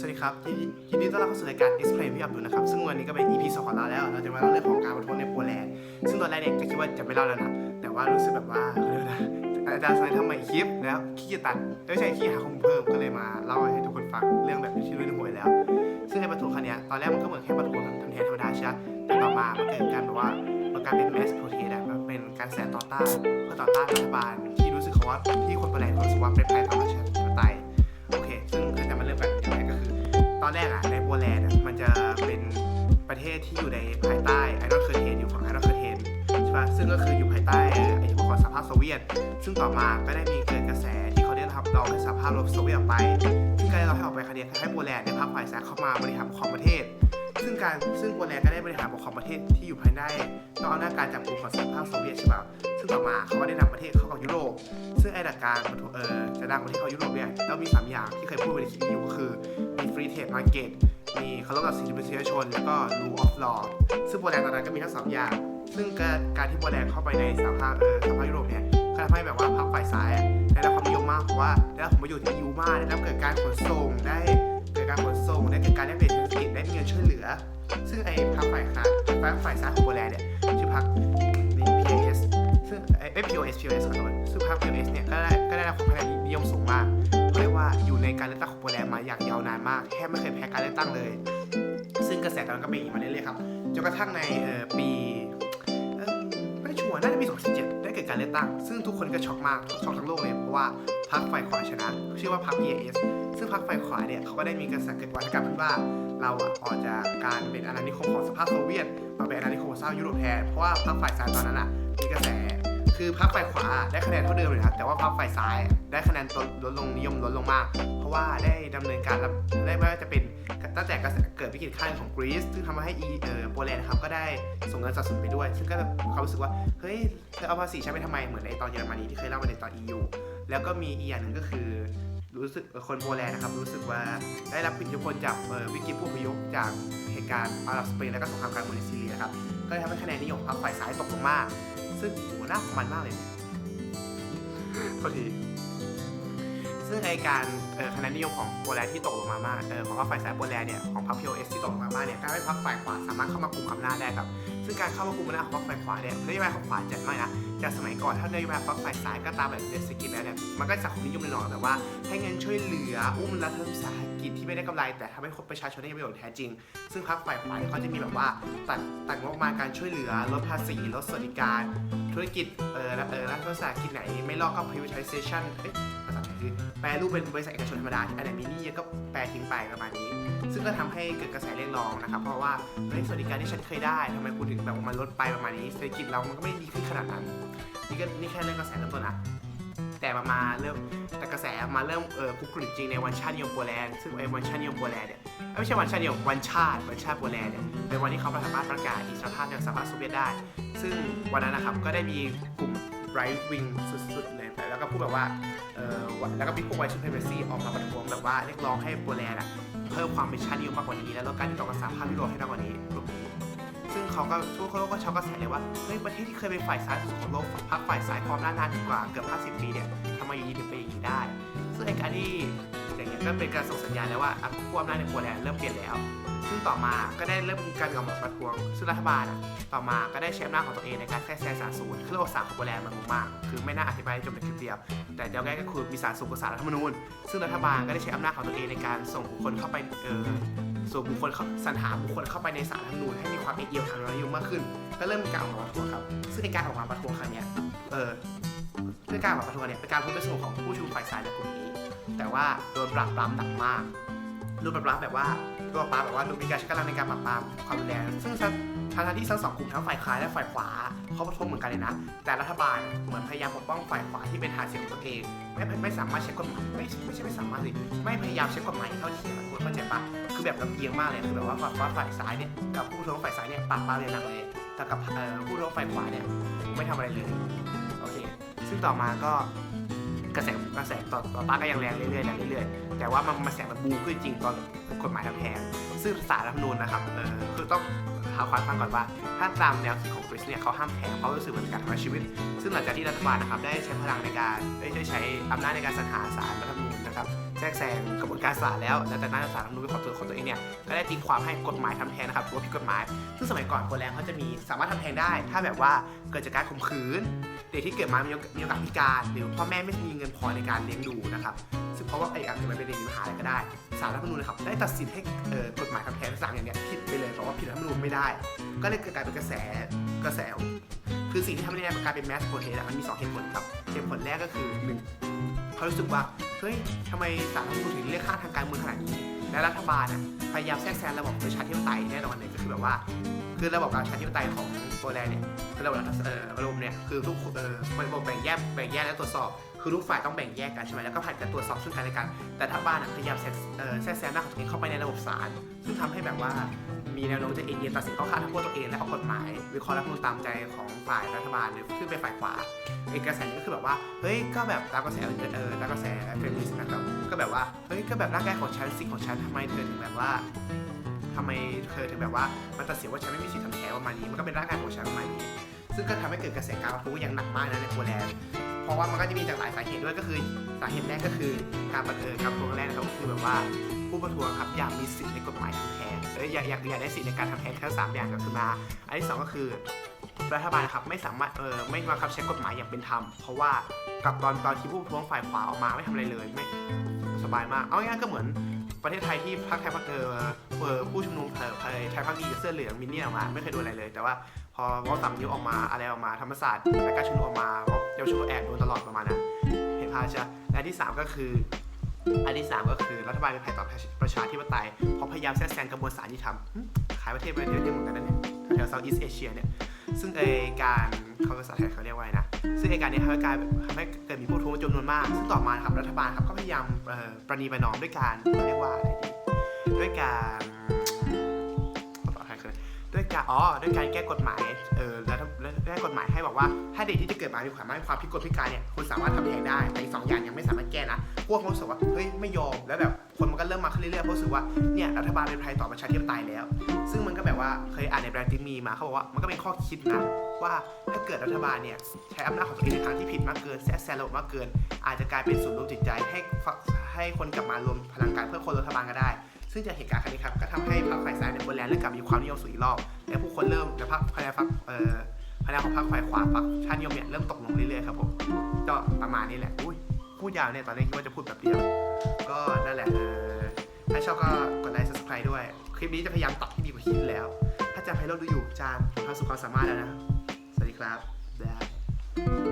สวัสดีครับยินดีต้อนรับเข้าสู่รายการ Explain พี่อับดุลนะครับ ซึ่งวันนี้ก็เป็น EP สองของเราแล้ว เราจะมาเล่าเรื่องของการประท้วงในโปแลนด์ ซึ่งตอนแรกเนี่ยก็คิดว่าจะไม่เล่าแล้วนะ แต่ว่ารู้สึกแบบว่าเขาเรียกนะอาจารย์สายทำใหม่คลิปแล้วขี้เกียจตัดไม่ใช่ขี้หาข้อมูลเพิ่มก็เลยมาเล่าให้ทุกคนฟังเรื่องแบบที่รู้ในหัวยแล้ว ซึ่งในประท้วงครั้งนี้ตอนแรกมันก็เหมือนแค่ประท้วงทำแทนธรรมดาใช่ไหมแต่ต่อมามันเกิดการแบบว่ามันกลารเป็น mass protest อะมันเป็นการแสดงต่อต้านเพื่อต่อต้านรัฐบาลที่รู้สึกเขาว่าที่คนโปแลนด์รู้สึกว่าเป็นภัยต่อประชาธิ อตอนแรกอะในโปแลนด์อะมันจะเป็นประเทศที่อยู่ในภายใต้ไอรอนเคอร์เทนอยู่ฝั่งไอรอนเคอร์เทนใช่ปะซึ่งก็คืออยู่ภายใต้เอ่ออิทธิพลของสหภาพโซเวียต ซึ่งต่อมาก็ได้มีเกิดกระแสที่เขาได้รับรองให้สหภาพโซเวียตออกไปซึ่งการเราให้ออกไปครั้งนี้ให้โปแลนด์ได้พักฝ่ายซ้ายเข้ามาบริหารปกครองประเทศ ซึ่งการซึ่งโปแลนด์ก็ได้บริหารปกครองประเทศที่อยู่ภายใต้นอกอำนาจการจับกุมของสหภาพโซเวียตใช่ปะซึ่งต่อมาเขาก็ได้นำประเทศเข้ากับยุโรป ซึ่งไอ้หลักการเออจะดังประเทศเข้ายุโรปเนี่ยเรามี3อย่างที่เคยพูดไปในคลิปอยู่ก็คือ มี free trade market มีเคารพต่อสิทธิมนุษยชน แล้วก็ rule of law ซึ่งโปแลนด์ตอนนั้นก็มีทั้งสองอย่าง ซึ่งการที่โปแลนด์เข้าไปในสหภาพเออสหภาพยุโรปเนี่ยก็ทำให้แบบว่าพรรคฝ่ายซ้ายได้รับความนิยมมากเพราะว่าได้รับผลประโยชน์ที่ยูมากได้รับเกิดการขนส่งได้เกิดการขนส่งได้เกิดการแลกเปลี่ยนเศรษฐกิจได้มีเงินช่วยเหลือ ซึ่งไอ้พรรคฝ่ายค้านพรรคฝ่ายซ้ายของโปแลนด์เนี่ยชื่อพรรค PAS ซึ่งไอ้ POS POS ขอโทษซึ่งพรรค POS เนี่ยก็ได้ก็ได้รับความนิยมสูงมาก เขาเรียกว่าอยู่ในการเลือกตั้งของโปแลนด์มาอย่างยาวนานมากแทบไม่เคยแพ้การเลือกตั้งเลย ซึ่งกระแสตอนนั้นก็เป็นอย่างนี้มาเรื่อยๆครับจนกระทั่งในปีไม่ชัวร์น่าจะมี2017 ได้เกิดการเลือกตั้ง ซึ่งทุกคนก็ช็อกมากช็อกทั้งโลกเลยเพราะว่าพรรคฝ่ายขวาชนะ ชื่อว่าพรรค PAS ซึ่งพรรคฝ่ายขวาเนี่ยเขาก็ได้มีกระแสเกิดวัฒกรรมขึ้นว่า เราอะออกจากการเป็นอาณานิคมของสหภาพโซเวียตมาเป็นอาณานิคมของสหภาพยุโรปแทนเพราะว่าพรรคฝ่ายซ้ายตอนนั้นอะมีกระแส คือพรรคฝ่ายขวาได้คะแนนเท่าเดิมเลยนะแต่ว่าพรรคฝ่ายซ้ายได้คะแนนลดลงนิยมลดลงมาก เพราะว่าได้ดำเนินการรับได้ไม่ว่าจะเป็นตั้งแต่เกิดวิกฤตขั้นของกรีซซึ่งทำให้อีเออโปแลนด์ครับก็ได้ส่งเงินสนับสนุนไปด้วย ซึ่งก็เขารู้สึกว่าเฮ้ยเธอเอาภาษีใช้ไปทำไมเหมือนในตอนเยอรมนีที่เคยเล่าไปในตอน EU แล้วก็มีอีกอย่างหนึ่งก็คือรู้สึกคนโปแลนด์นะครับรู้สึกว่าได้รับอิทธิพลจากวิกฤตผู้พยพจากเหตุการณ์อาหรับสเปนและก็สงครามกลางเมืองในซีเรียครับก็ทำให้คะแนนนิยมพรรคฝ่ายซ้ายตกลงมาก ซึ่งหัวหน้าของมันมากเลยโทษทีซึ่งไอการเอ่อคะแนนนิยมของโปแลนด์ที่ตกลงมามากเออของพรรคฝ่ายซ้ายโปแลนด์เนี่ยของพรรค POS ที่ตกลงมามากเนี่ยก็ทำให้พรรคฝ่ายขวาสามารถเข้ามากุมอำนาจได้ครับ ซึ่งการเข้ามากุมอำนาจของฝ่ายขวาเนี่ยนโยบายของขวาจัดไม่นะจากสมัยก่อนถ้านโยบายพรรคฝ่ายซ้ายก็ตามแบบเศรษฐกิจแล้วเนี่ยมันก็สังคมนิยมหน่อยแต่ว่า ให้เงินช่วยเหลืออุ้มรัฐวิสาหกิจที่ไม่ได้กำไร แต่ทำให้คนประชาชนได้ประโยชน์แท้จริง ซึ่งพรรคฝ่ายขวาเขาจะมีแบบว่าตัดตัดงบประมาณการช่วยเหลือลดภาษีลดสวัสดิการ ธุรกิจเออเออรัฐวิสาหกิจไหน ไม่รอดก็ privatization คือแปลรูปเป็นบริษัทเอกชนธรรมดาอันไหนมีหนี้เยอะก็แปลทิ้งไปประมาณนี้ ซึ่งก็ทำให้เกิดกระแสเรียกร้องนะครับ เพราะว่าเฮ้ยสวัสดิการที่ฉันเคยได้ทำไมคุณถึงแบบมันลดไปประมาณนี้เศรษฐกิจเรามันก็ไม่ดีขึ้นขนาดนั้น นี่ก็นี่แค่เรื่องกระแสเริ่มต้นนะแต่มามาเริ่มแต่กระแสมาเริ่มเออคุกกรุ่นจริงในวันชาตินิยมโปแลนด์ซึ่งไอ้วันชาตินิยมโปแลนด์เนี่ยไม่ใช่วันชาตินิยมวันชาติวันชาติโปแลนด์เนี่ยเป็นวันที่เขาสามารถประกาศอิสรภาพจากสหภาพโซเวียตได้ ซึ่งวันนั้นนะครับก็ได้มีกลุ่ม right wing สุดๆเลยแล้วก็พูดแบบว่า แล้วก็มีพวก white supremacy ออกมาประท้วงแบบว่าเรียกร้องให้โปแลนด์เพิ่มความเป็นชาตินิยมมากกว่านี้ แล้วลดการติดต่อกับสหภาพยุโรปให้มากกว่านี้กลุ่มนี้ซึ่งเขาก็ทั่วโลกก็ช็อกกระแสเลยว่าเฮ้ยประเทศที่เคยเป็นฝ่ายซ้ายสุดของโลกพักฝ่ายซ้ายความนานานถึงกว่าเกือบ50 ปีเนี่ยทำไมอยู่ดีถึงเป็นอย่างนี้ได้ ซึ่งไอ้การที่อย่างเงี้ยก็เป็นการส่งสัญญาณแล้วว่าอะผู้อำนาจในโปแลนด์เริ่มเปลี่ยนแล้ว ซึ่งต่อมาก็ได้เริ่มมีการออกมาประท้วง ซึ่งรัฐบาลอะต่อมาก็ได้ใช้อำนาจของตัวเองในการแทรกแซงสารสูตรคือระบบสารของโปแลนด์มันงงมาก คือไม่น่าอธิบายจบในคลิปเดียว แต่เดี๋ยวง่ายก็คือมีสารสูตรกับสารรัฐธรรมนูญ ซึ่งรัฐบาลก็ได้ใช้อำนาจของตัวเองในการส่งบุคคลเข้าไปเออส่งบุคคลเข้าสรรหาบุคคลเข้าไปในสารรัฐธรรมนูญให้มีความเอียงทางนโยบายมากขึ้น ก็เริ่มมีการออกมาประท้วงครับ ซึ่งในการออกมาประท้วงครั้งนี้เออซึ่งการออกมาประท้วงเนี่ยเป็นการพูดเป็นสนุกของผู้ชุมนุมฝ่ายซ้ายในกลุ่มนี้ แต่ว่าโดนปราบปรามหนักมากโดนปราบปรามแบบว่า โดนปาบปรามแบบว่าโดนมีการใช้กำลังในการปราบปรามความรุนแรงซึ่งทั้งที่ทั้งสองกลุ่มทั้งฝ่ายซ้ายและฝ่ายขวาเขาประท้วงเหมือนกันเลยนะ แต่รัฐบาลเหมือนพยายามปกป้องฝ่ายขวาที่เป็นฐานเสียงของตัวเอง ไม่ไม่สามารถใช้กฎหมายไม่ไม่ใช่ไม่สามารถสิไม่พยายามใช้กฎหมายเท่าที่ควรเข้าใจปะคือแบบลำเอียงมากเลยคือแบบว่าฝ่ายฝ่ายซ้ายเนี่ยกับผู้ท้วงฝ่ายซ้ายเนี่ยปราบปรามเลยหนักเลย แต่กับผู้ท้วงฝ่ายขวาเนี่ยไม่ทำอะไรเลยโอเค ซึ่งต่อมาก็ กระแสกระแสต่อต่อต้านก็ยังแรงเรื่อยๆแรงเรื่อยๆ แต่ว่ามันมาแสมันบูขึ้นจริงตอนกฎหมายทำแทนซึ่งสารรัฐธรรมนูญนะครับเออคือต้องหาความฟังก่อนว่า ถ้าตามแนวคิดของกริซเนี่ยเขาห้ามแทงเพราะรู้สึกเหมือนการทำลาชีวิต ซึ่งหลังจากที่รัฐบาลนะครับได้ใช้พลังในการได้ใช้อำนาจในการสรรหาสารรัฐธรรมนูญ นะครับแทรกแซงกระบวนการศาลแล้ว และแต่นั้นศาลรัฐธรรมนูญขอตัวของตัวเองเนี่ยก็ได้ตีความให้กฎหมายทำแท้นะครับถือว่าผิดกฎหมาย ซึ่งสมัยก่อนโปแลนด์เขาจะมีสามารถทำแท้ได้ ถ้าแบบว่าเกิดจากการข่มขืนเด็กที่เกิดมามีโอกาสมีโอกาสพิการ หรือพ่อแม่ไม่มีเงินพอในการเลี้ยงดูนะครับซึ่งเพราะว่าไอ้อาจจะไปเรียนมหาลัยก็ได้ศาลรัฐธรรมนูญนะครับได้ตัดสินให้เอ่อกฎหมายทำแท้งสามอย่างเนี้ยผิดไปเลยเพราะว่าผิดรัฐธรรมนูญไม่ได้ ก็เลยเกิดกลายเป็นกระแสกระแสคือสิ่งที่ทำให้มันกลายเป็นแมสโปรเทสมันมีสองเหตุผลครับเหตุผลแรกก็คือหนึ่งเขารู้สึกว่า เฮ้ยทำไมศาลรัฐธรรมนูญถึงเรียกค่าทางการเมืองขนาดนี้ และรัฐบาลอะพยายามแทรกแซงระบบประชาธิปไตยแน่นอนเลยก็คือแบบว่า คือระบบประชาธิปไตยของโปแลนด์เนี่ยคือระบบเอ่อระบบเนี่ยคือทุกเอ่อระบบแบ่งแยกแบ่งแยกและตรวจสอบ คือทุกฝ่ายต้องแบ่งแยกกันใช่ไหมแล้วก็ผ่านการตรวจสอบซึ่งกันและกันแต่ถ้าบ้านอะพยายามแทรกแทรกแซงหน้าของตัวเองเข้าไปในระบบศาลซึ่งทำให้แบบว่า มีแนวโน้มจะเอ็นเอียงตัดสินเข้าข้างทั้งพวกตัวเองและเอากฎหมายหรือข้อรัฐมนูญตามใจของฝ่ายรัฐบาลหรือซึ่งเป็นฝ่ายขวาเอกสารนี้ก็คือแบบว่าเฮ้ยก็แบบตามกระแสเออตามกระแสเฟมินิสต์นะครับก็แบบว่าเฮ้ยก็แบบร่างกายของฉันสิทธิ์ของฉันทำไมเธอถึงแบบว่าทำไมเธอถึงแบบว่ามันตัดสินว่าฉันไม่มีสิทธิ์ทำแท้งประมาณนี้มันก็เป็นร่างกายของฉันประมาณนี้ ซึ่งก็ทำให้เกิดกระแสการประท้วงอย่างหนักมากนะในโปแลนด์ เพราะว่ามันก็จะมีจากหลายสาเหตุด้วยก็คือสาเหตุแรกก็คือการประเออการประท้วงแรกนะครับก็คือแบบว่าผู้ประท้วงครับอยากมีสิทธิ์ในกฎหมายทำแท้งเอออยากอยากอยากได้สิทธิ์ในการทำแท้งทั้งสามอย่างก็คือมา อันที่สองก็คือรัฐบาลครับไม่สามารถเออไม่บังคับใช้กฎหมายอย่างเป็นธรรม เพราะว่ากับตอนตอนที่ผู้ประท้วงฝ่ายขวาออกมาไม่ทำอะไรเลยไม่สบายมาก เอาง่ายๆก็เหมือนประเทศไทยที่พรรคไทยพรรคเออผู้ชุมนุมเออไทยพรรคดีกับเสื้อเหลืองมินเนี่ยออกมาไม่เคยโดนอะไรเลย แต่ว่า พอวอลสามนิ้วออกมาอะไรออกมาธรรมศาสตร์และการชุมนุมออกมาเยาวชนแอบโดนตลอดประมาณนั้นเห็นภาพใช่และที่ 3 ก็คืออันที่ 3 ก็คือรัฐบาลเป็นภัยต่อประชาธิปไตยเพราะพยายามแทรกแซงกระบวนการยุติธรรมขายประเทศไประเทศเดียวเหมือนกันนะเนี่ยแถวเซาท์อีสเอเชียเนี่ยซึ่งไอการเขาภาษาไทยเขาเรียกว่าไงนะ ซึ่งไอการเนี้ทำให้การทำให้เกิดมีผู้ทุจำนวนมาก ซึ่งต่อมาครับรัฐบาลครับก็พยายามประนีประนอมด้วยการเรียกว่าอะไรดีด้วยการ ด้วยการอ๋อด้วยการแก้กฎหมายเออแล้วแล้วแก้กฎหมายให้บอกว่าถ้าเด็กที่จะเกิดมามีความไม่ความพิกลพิการเนี่ยคุณสามารถทำแท้งได้แต่อีกสองอย่างยังไม่สามารถแก้นะพวกเขารู้สึกว่าเฮ้ยไม่ยอมแล้วแบบคนมันก็เริ่มมาขึ้นเรื่อยๆเพราะรู้สึกว่าเนี่ยรัฐบาลเป็นภัยต่อประชาธิปไตยแล้ว ซึ่งมันก็แบบว่าเคยอ่านในแบรนด์ติมีมาเขาบอกว่ามันก็เป็นข้อคิดนะว่าถ้าเกิดรัฐบาลเนี่ยใช้อำนาจของตัวเองในทางที่ผิดมากเกินแทรกแซงระบบมากเกิน อาจจะกลายเป็นศูนย์รวมจิตใจให้ให้คนกลับมารวมพลังกันเพื่อคนรัฐบาลก็ได้ ซึ่งจากเหตุการณ์ครั้งนี้ครับก็ทำให้พรรคฝ่ายซ้ายในโปแลนด์เริ่มกลับมีความนิยมสูงอีกรอบ และผู้คนเริ่มและพรรคคะแนนพรรคเอ่อคะแนนของพรรคฝ่ายขวาพรรคชาตินิยมเนี่ยเริ่มตกลงเรื่อยๆครับผมก็ประมาณนี้แหละอุ้ยพูดยาวเนี่ยตอนแรกคิดว่าจะพูดแบบเดียวก็นั่นแหละเออถ้าชอบก็กดไลค์ subscribe ด้วย คลิปนี้จะพยายามตัดให้ดีกว่าคลิปที่แล้ว ถ้าจำให้เราดูอยู่จานผมทำสุดความสามารถแล้วนะ สวัสดีครับ บ๊ายบาย